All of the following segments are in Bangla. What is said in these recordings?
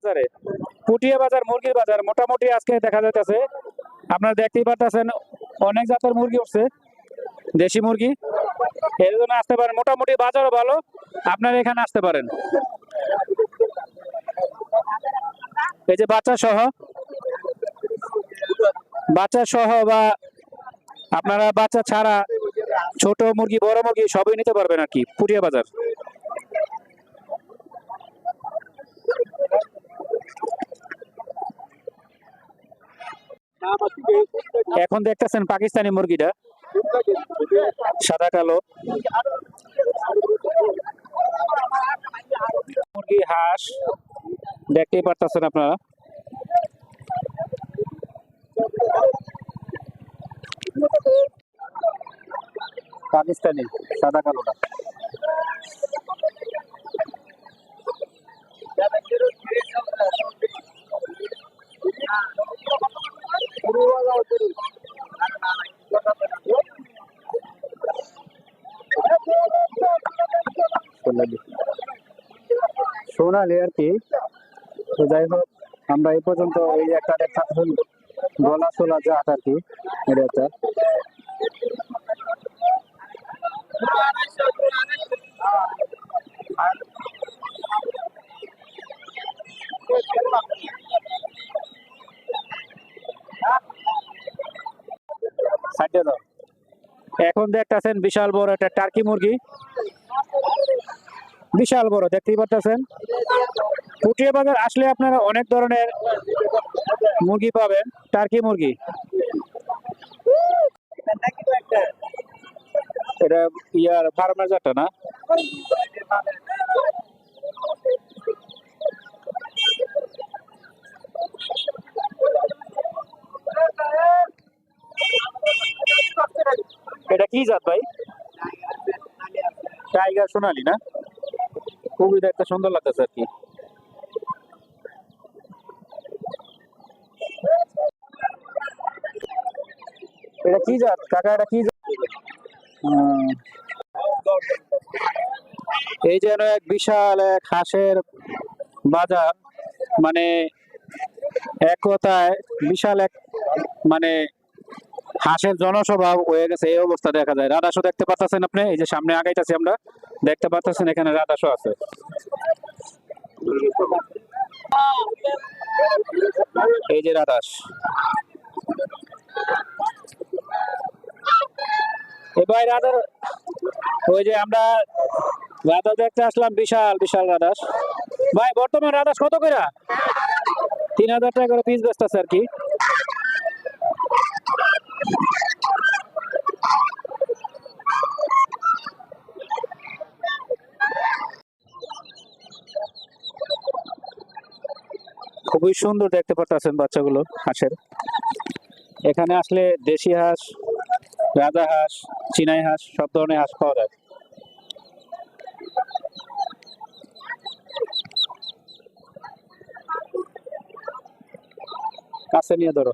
বাজারে। পুটিয়া বাজার, মুরগির বাজার মোটামুটি আজকে দেখা যাইতেছে। আপনারা দেখতেই পারতেছেন, অনেক জাতের মুরগি উঠছে, দেশি মুরগি। এর জন্য আসতে পারেন। মোটামুটি বাজারও ভালো, আপনারা এখানে আসতে পারেন। এই যে বাচ্চা সহ বাচ্চা সহ বা আপনারা বাচ্চা ছাড়া ছোট মুরগি, বড় মুরগি সবই নিতে পারবেন আর কি, পুটিয়া বাজার। এখন দেখতেছেন পাকিস্তানি মুরগিটা। সাদা কালো। মুরগি হাঁস দেখতেই পারতেছেন আপনারা। পাকিস্তানি সাদা কালোটা। সোনালি আর কি। তো যাই হোক, আমরা এই পর্যন্ত এই একটা দেখতেছেন গলা সোলা জাত আর কি এটা এখন দেখতেছেন বিশাল বড় একটা টার্কি মুরগি। বিশাল বড়, দেখতেই পারতেছেন? পুটিয়া বাজার আসলে আপনারা অনেক ধরনের মুরগি পাবেন টার্কি মুরগি। এটা ইয়ার ফার্মের জাতটা না? কি জাত ভাই? টাইগার সোনালি না? খুবই দেখতে সুন্দর লাগতেছে আর কি। এটা কি জাত? কাকা, এটা কি জাত। এই যেন এক বিশাল এক হাঁসের বাজার মানে এক কথায় বিশাল এক মানে হাঁসের জনসভা হয়ে গেছে, এই অবস্থা দেখা যায়। রাধাসও দেখতে পাচ্ছেন আপনি? এই যে সামনে আগাইতেছি আমরা। দেখতে পাচ্ছেন এখানে রাধাসও আছে। এই যে রাধাস এবার রাধার ওই যে আমরা রাধা দেখতে আসলাম, বিশাল বিশাল রাধাস ভাই, বর্তমান রাধাস কত করে তিন হাজার টাকা করে পিস বেচতেছে আর কি। খুবই সুন্দর দেখতে পাচ্ছেন বাচ্চাগুলো, হাঁসের। এখানে আসলে দেশি হাঁস, রাজা হাঁস, চিনাই হাঁস, সব ধরনের হাঁস পাওয়া যায়। কাছে নিয়ে ধরো।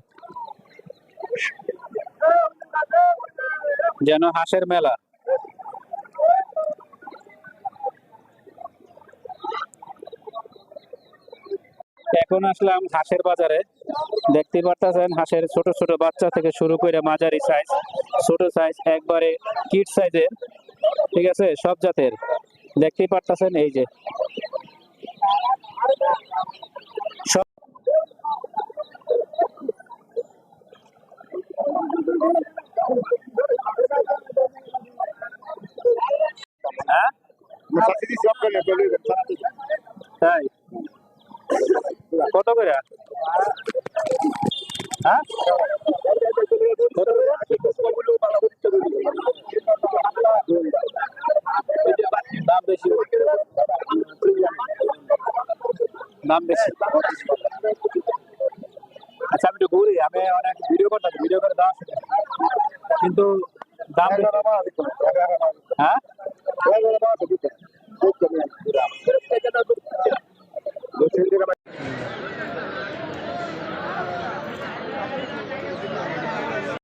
যেন হাঁসের মেলা। এখন আসলাম হাঁসের বাজারে। দেখতে পারতেছেন, হাঁসের ছোট ছোট বাচ্চা থেকে শুরু করে মাঝারি সাইজ ছোট সাইজ একবারে কিট সাইজের ঠিক আছে? সব জাতের। দেখতে পারতেছেন এই যে। সব তাই কত করে হ্যাঁ? দাম বেশি দাম বেশি আচ্ছা আমি একটু ঘুরি আমি অনেক ভিডিও করতাম ভিডিও করে দাম কিন্তু দাম হ্যাঁ poco.